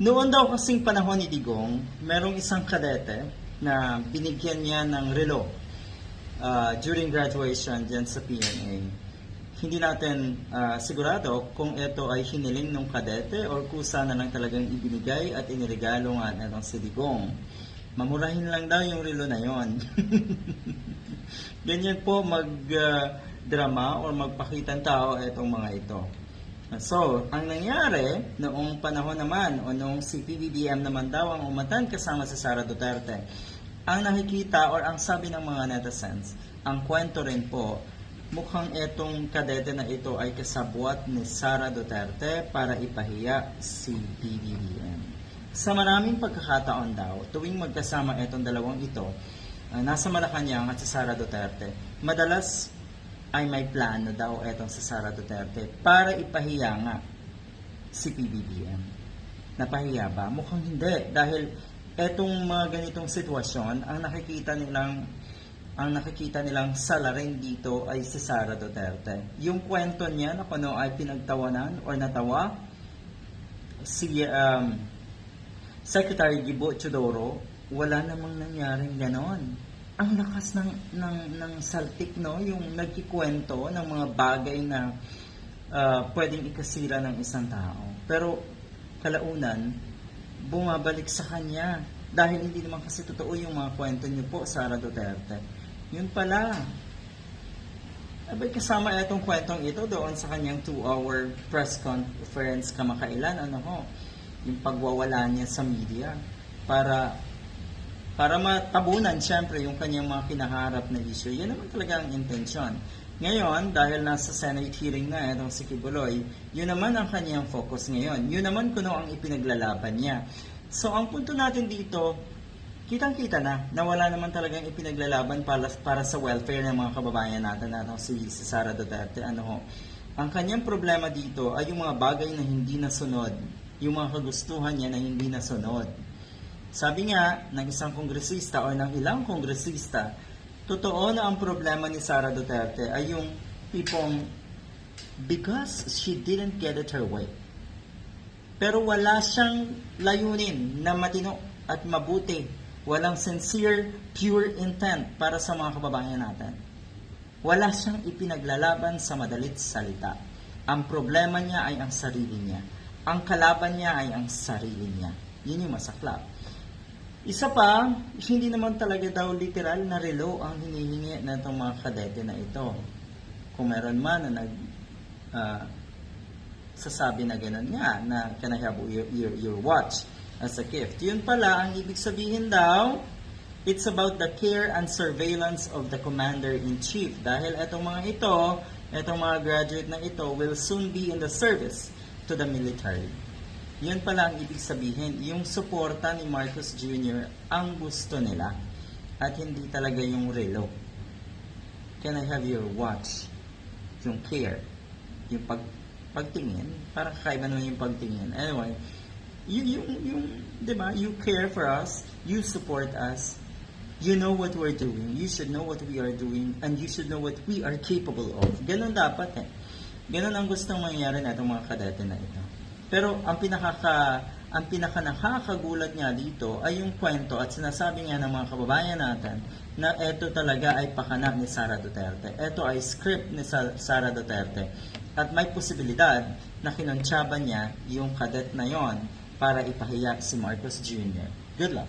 Noon daw kasing panahon ni Digong, merong isang kadete na binigyan niya ng relo uh, during graduation dyan sa PNA. Hindi natin uh, sigurado kung ito ay hiniling ng kadete or kusa na lang talagang ibinigay at iniregalo nga netong si Digong. Mamurahin lang daw yung relo na yon. Ganyan po mag-drama or magpakitang tao itong mga ito. So, ang nangyari noong panahon naman o noong si PBBM naman daw ang umatan kasama si Sara Duterte, ang nakikita or ang sabi ng mga netizens, ang kwento rin po, mukhang etong kadete na ito ay kasabwat ni Sara Duterte para ipahiya si PBBM. Sa maraming pagkakataon daw, tuwing magkasama etong dalawang ito, uh, nasa Malacanang at si Sara Duterte, madalas ay may plano daw etong si Sara Duterte para ipahiya nga si PBBM. Napahiya ba? Mukhang hindi dahil etong mga ganitong sitwasyon ang nakikita nilang ang nakikita nilang salarin dito ay si Sara Duterte. Yung kwento niya na kung ano ay pinagtawanan or natawa si um, Secretary Gibo Chodoro, wala namang nangyaring ganon ang lakas ng ng ng saltik no? Yung nagkikwento ng mga bagay na uh, pwedeng ikasira ng isang tao. Pero kalaunan bumabalik sa kanya. Dahil hindi naman kasi totoo yung mga kwento niyo po Sara Duterte. Yun pala. Abay kasama itong kwentong ito doon sa kanyang 2-hour press conference kamakailan ano ho? Yung pagwawala niya sa media para para matabunan siyempre yung kanyang mga kinaharap na issue. Yan naman talaga ang intensyon. Ngayon, dahil nasa Senate hearing na itong si Kibuloy, yun naman ang kanyang focus ngayon. Yun naman kuno ang ipinaglalaban niya. So, ang punto natin dito, kitang-kita na na wala naman talagang ipinaglalaban para, para sa welfare ng mga kababayan natin na si, si Sara Duterte. Ano ho? Ang kanyang problema dito ay yung mga bagay na hindi nasunod, yung mga kagustuhan niya na hindi nasunod. Sabi nga ng isang kongresista o ng ilang kongresista, totoo na ang problema ni Sara Duterte ay yung tipong because she didn't get it her way. Pero wala siyang layunin na matino at mabuti. Walang sincere, pure intent para sa mga kababayan natin. Wala siyang ipinaglalaban sa madalit salita. Ang problema niya ay ang sarili niya. Ang kalaban niya ay ang sarili niya. Yun yung masaklap. Isa pa, hindi naman talaga daw literal na relo ang hinihingi na itong mga kadete na ito. Kung meron man na nag uh, sasabi na gano'n nga, na can I have your, your, your watch as a gift. Yun pala, ang ibig sabihin daw, it's about the care and surveillance of the commander-in-chief. Dahil itong mga ito, itong mga graduate na ito will soon be in the service to the military. Yun pala ang ibig sabihin, yung suporta ni Marcos Jr. ang gusto nila at hindi talaga yung relo. Can I have your watch? Yung care. Yung pag, pagtingin. Parang kakaiba naman yung pagtingin. Anyway, you, yung, yung, di ba, you care for us, you support us, you know what we're doing, you should know what we are doing, and you should know what we are capable of. Ganon dapat eh. Ganon ang gustong mangyari na itong mga kadete na ito. Pero ang pinakaka ang pinaka nakakagulat nga dito ay yung kwento at sinasabi nga ng mga kababayan natin na ito talaga ay pakana ni Sara Duterte. Ito ay script ni Sara Duterte. At may posibilidad na kinontsaba niya yung kadet na yon para ipahiya si Marcos Jr. Good luck.